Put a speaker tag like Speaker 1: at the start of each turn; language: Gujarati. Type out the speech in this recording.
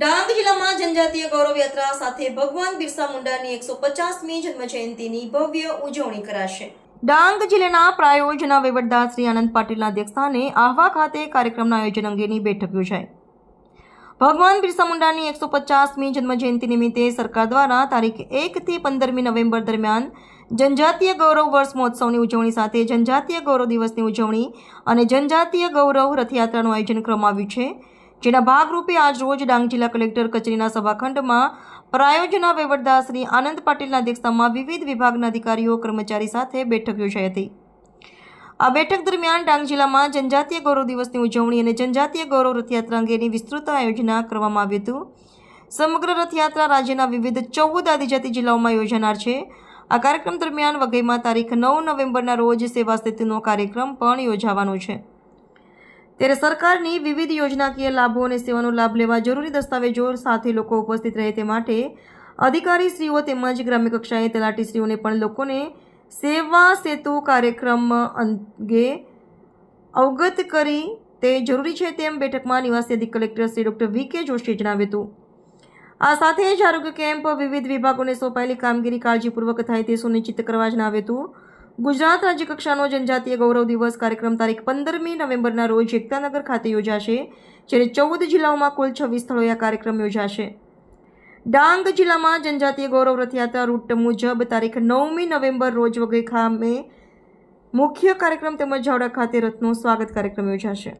Speaker 1: ડાંગ જિલ્લામાં જનજાતીય ગૌરવ યાત્રા સાથે ભગવાન બિરસા મુંડાની એકસો પચાસમી જન્મ જયંતિની ભવ્ય ઉજવણી કરાશે. ડાંગ જિલ્લાના પ્રાયોજના વહીવટદાર શ્રી આનંદ પાટીલના અધ્યક્ષસ્થાને આહવા ખાતે કાર્યક્રમના આયોજન અંગેની બેઠક યોજાઈ. ભગવાન બિરસા મુંડાની એકસો પચાસમી જન્મ જયંતિ નિમિત્તે સરકાર દ્વારા તારીખ એકથી પંદરમી નવેમ્બર દરમિયાન જનજાતીય ગૌરવ વર્ષ મહોત્સવની ઉજવણી સાથે જનજાતીય ગૌરવ દિવસની ઉજવણી અને જનજાતીય ગૌરવ રથયાત્રાનું આયોજન કરવામાં આવ્યું છે. જેના ભાગરૂપે આજ રોજ ડાંગ જિલ્લા કલેક્ટર કચેરીના સભાખંડમાં પ્રાયોજના વહીવટદાર શ્રી આનંદ પાટીલના અધ્યક્ષતામાં વિવિધ વિભાગના અધિકારીઓ, કર્મચારી સાથે બેઠક યોજાઈ હતી. આ બેઠક દરમિયાન ડાંગ જિલ્લામાં જનજાતીય ગૌરવ દિવસની ઉજવણી અને જનજાતીય ગૌરવ રથયાત્રા અંગેની વિસ્તૃત આયોજના કરવામાં આવ્યું હતું. સમગ્ર રથયાત્રા રાજ્યના વિવિધ ચૌદ આદિજાતિ જિલ્લાઓમાં યોજાનાર છે. આ કાર્યક્રમ દરમિયાન વઘઈમાં તારીખ નવ નવેમ્બરના રોજ સેવા સેતુનો કાર્યક્રમ પણ યોજાવાનો છે. ત્યારે સરકારની વિવિધ યોજનાકીય લાભો અને સેવાનો લાભ લેવા જરૂરી દસ્તાવેજો સાથે લોકો ઉપસ્થિત રહે તે માટે અધિકારીશ્રીઓ તેમજ ગ્રામ્ય કક્ષાએ તલાટીશ્રીઓને પણ લોકોને સેવા સેતુ કાર્યક્રમ અંગે અવગત કરી તે જરૂરી છે તેમ બેઠકમાં નિવાસી અધિક કલેક્ટર શ્રી ડૉક્ટર વી કે જોશીએ જણાવ્યું હતું. આ સાથે જ આરોગ્ય કેમ્પ વિવિધ વિભાગોને સોંપાયેલી કામગીરી કાળજીપૂર્વક થાય તે સુનિશ્ચિત કરવા જણાવ્યું હતું. ગુજરાત રાજ્ય કક્ષાનો જનજાતીય ગૌરવ દિવસ કાર્યક્રમ તારીખ પંદરમી નવેમ્બરના રોજ એકતાનગર ખાતે યોજાશે, જ્યારે ચૌદ જિલ્લાઓમાં કુલ છવ્વીસ સ્થળોએ આ કાર્યક્રમ યોજાશે. ડાંગ જિલ્લામાં જનજાતીય ગૌરવ રથયાત્રા રૂટ મુજબ તારીખ નવમી નવેમ્બર રોજ વઘઈ ખામે મુખ્ય કાર્યક્રમ તેમજ જાવડા ખાતે રથનો સ્વાગત કાર્યક્રમ યોજાશે.